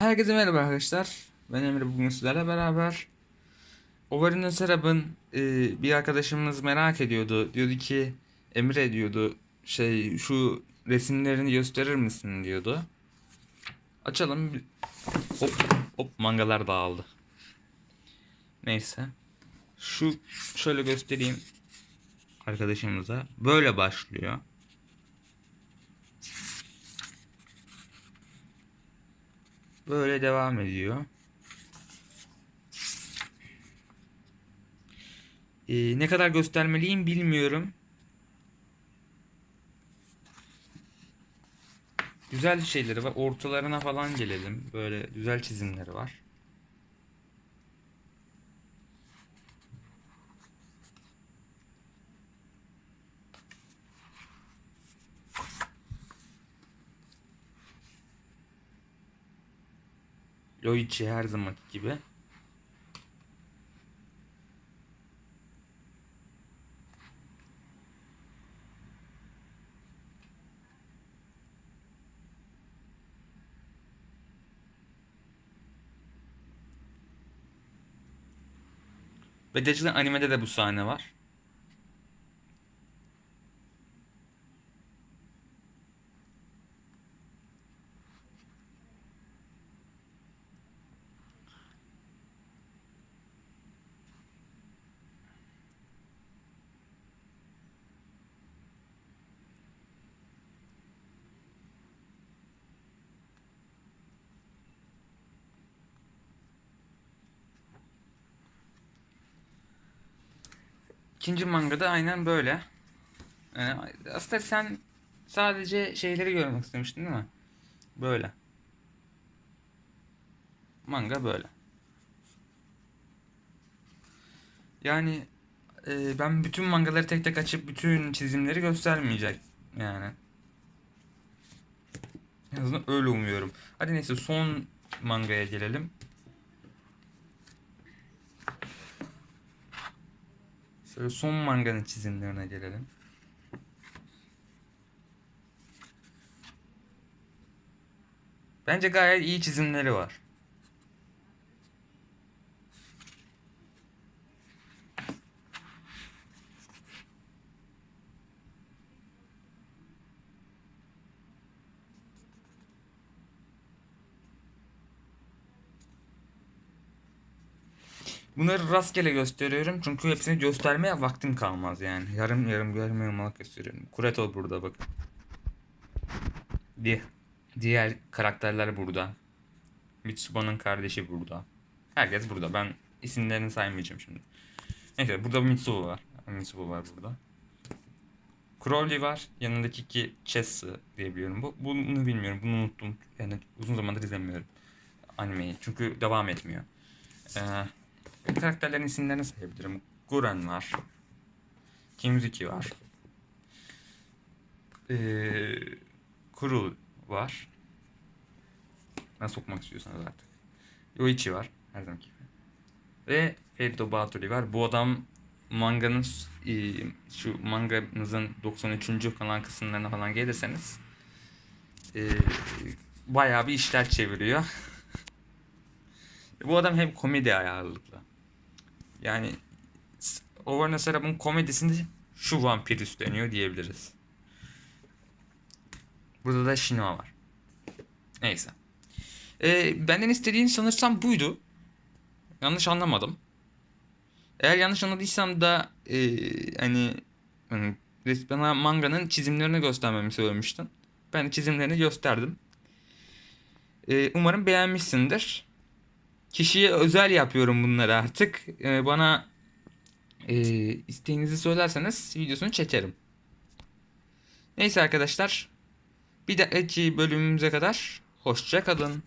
Herkese merhaba arkadaşlar. Ben Emre bugün sizlerle beraber Overin Serap'ın e, bir arkadaşımız merak ediyordu. Diyordu ki Emre diyordu şey şu resimlerini gösterir misin diyordu. Açalım. Hop hop mangalar dağıldı. Neyse. Şu şöyle göstereyim arkadaşımıza. Böyle başlıyor. Böyle devam ediyor. Ee, ne kadar göstermeliyim bilmiyorum. Güzel şeyleri var. Ortalarına falan gelelim. Böyle güzel çizimleri var. Loichi her zamanki gibi. Ve gerçekten animede de bu sahne var. İkinci mangada aynen böyle. Yani aslında sen sadece şeyleri görmek istemiştin değil mi? Böyle. Manga böyle. Yani e, ben bütün mangaları tek tek açıp bütün çizimleri göstermeyecek yani. En azından öyle umuyorum. Hadi neyse son mangaya gelelim. Şöyle son manganın çizimlerine gelelim. Bence gayet iyi çizimleri var. Bunları rastgele gösteriyorum çünkü hepsini göstermeye vaktim kalmaz yani. Yarım yarım yarım yarım gösteriyorum. Kureto burada bak. Di diğer karakterler burada. Mitsuba'nın kardeşi burada. Herkes burada. Ben isimlerini saymayacağım şimdi. Neyse burada Mitsuba var. Mitsuba var burada. Crowley var. Yanındaki iki Chess diye biliyorum. Bu, bunu bilmiyorum. Bunu unuttum. Yani uzun zamandır izlemiyorum animeyi. Çünkü devam etmiyor. Ee, karakterlerin isimlerini sayabilirim. Guren var. Kimzuki var. Ee, Kuru var. Nasıl okumak istiyorsanız artık. Yoichi var. Her zamanki gibi. Ve Ferito Baturi var. Bu adam manganın e, şu manganızın 93. falan kısımlarına falan gelirseniz e, bayağı bir işler çeviriyor. Bu adam hem komedi ayarlıklı. Yani Overna Serap'ın komedisinde şu vampir üstleniyor diyebiliriz. Burada da Shinoa var. Neyse. Ee, benden istediğin sanırsam buydu. Yanlış anlamadım. Eğer yanlış anladıysam da e, hani, hani bana manganın çizimlerini göstermemi söylemiştin. Ben de çizimlerini gösterdim. E, umarım beğenmişsindir. Kişiye özel yapıyorum bunları artık. E, bana e, isteğinizi söylerseniz videosunu çekerim. Neyse arkadaşlar. Bir dahaki bölümümüze kadar hoşça kalın.